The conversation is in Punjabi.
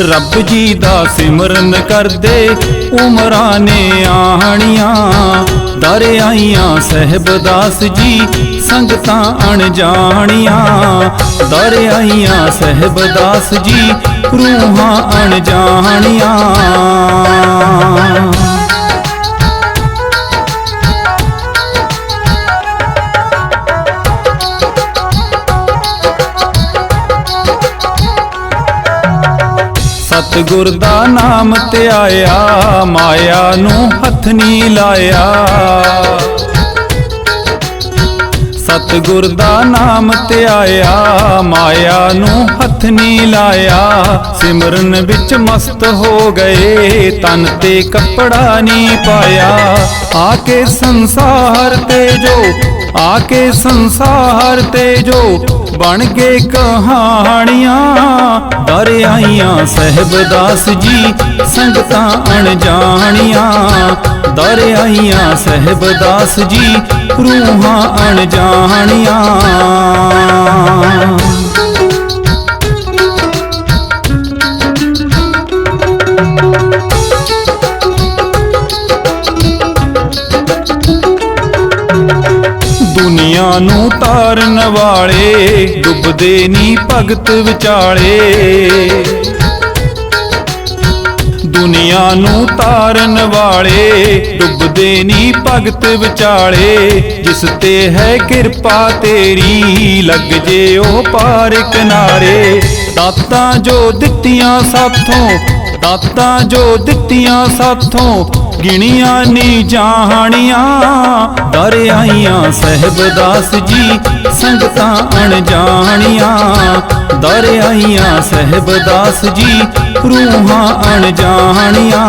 ਰੱਬ ਜੀ ਦਾ ਸਿਮਰਨ ਕਰਦੇ, ਉਮਰਾਂ ਨੇ ਆਹਣੀਆਂ। ਦਰ ਆਈਆਂ ਸਹਿਬਦਾਸ ਜੀ, ਸੰਗਤਾਂ ਅਣਜਾਣੀਆਂ। ਦਰ ਆਈਆਂ ਸਹਿਬਦਾਸ ਜੀ, ਰੂਹਾਂ ਅਣਜਾਣੀਆਂ। ਸਤਿਗੁਰ ਦਾ ਨਾਮ ਧਿਆਇਆ ਮਾਇਆ ਨੂੰ ਹੱਥ ਨਹੀਂ ਲਾਇਆ। ਸਤਿਗੁਰ ਦਾ ਨਾਮ ਧਿਆਇਆ ਮਾਇਆ ਨੂੰ ਹੱਥ ਨਹੀਂ ਲਾਇਆ। ਸਿਮਰਨ ਵਿੱਚ ਮਸਤ ਹੋ ਗਏ, ਤਨ ਤੇ ਕੱਪੜਾ ਨਹੀਂ ਪਾਇਆ। ਆ ਕੇ ਸੰਸਾਰ ਤੇ ਜੋ ਆ ਕੇ ਸੰਸਾਰ ਤੇ ਜੋ ਬਣ ਗਏ ਕਹਾਣੀਆਂ ਦਰ ਆਈਆਂ ਸਹਿਬਦਾਸ ਜੀ, ਸੰਗਤਾਂ ਅਣਜਾਣੀਆਂ। ਦਰ ਆਈਆਂ ਸਹਿਬਦਾਸ ਜੀ, ਰੂਹਾਂ ਅਣਜਾਣੀਆਂ। ਦੁਨੀਆ ਨੂੰ ਤਾਰਨ ਵਾਲੇ, ਡੁੱਬਦੇ ਨਹੀਂ ਭਗਤ ਵਿਚਾਲੇ। ਦੁਨੀਆ ਨੂੰ ਤਾਰਨ ਵਾਲੇ, ਡੁੱਬਦੇ ਨਹੀਂ ਭਗਤ ਵਿਚਾਲੇ। ਜਿਸ ਤੇ ਹੈ ਕਿਰਪਾ ਤੇਰੀ, ਲੱਗ ਜੇ ਉਹ ਪਾਰ ਕਿਨਾਰੇ। ਦਾਤਾਂ ਜੋ ਦਿੱਤੀਆਂ ਸਾਥੋਂ, ਦਾਤਾਂ ਜੋ ਦਿੱਤੀਆਂ ਸਾਥੋਂ ਗਿਣੀਆਂ ਨੀ ਜਾਣੀਆਂ ਦਰਿਆਈਆਂ ਸਹਿਬਦਾਸ ਜੀ ਸੰਗਤਾਂ ਅਣਜਾਣੀਆਂ। ਦਰਿਆਈਆਂ ਸਹਿਬਦਾਸ ਜੀ ਰੂਹਾਂ ਅਣਜਾਣੀਆਂ।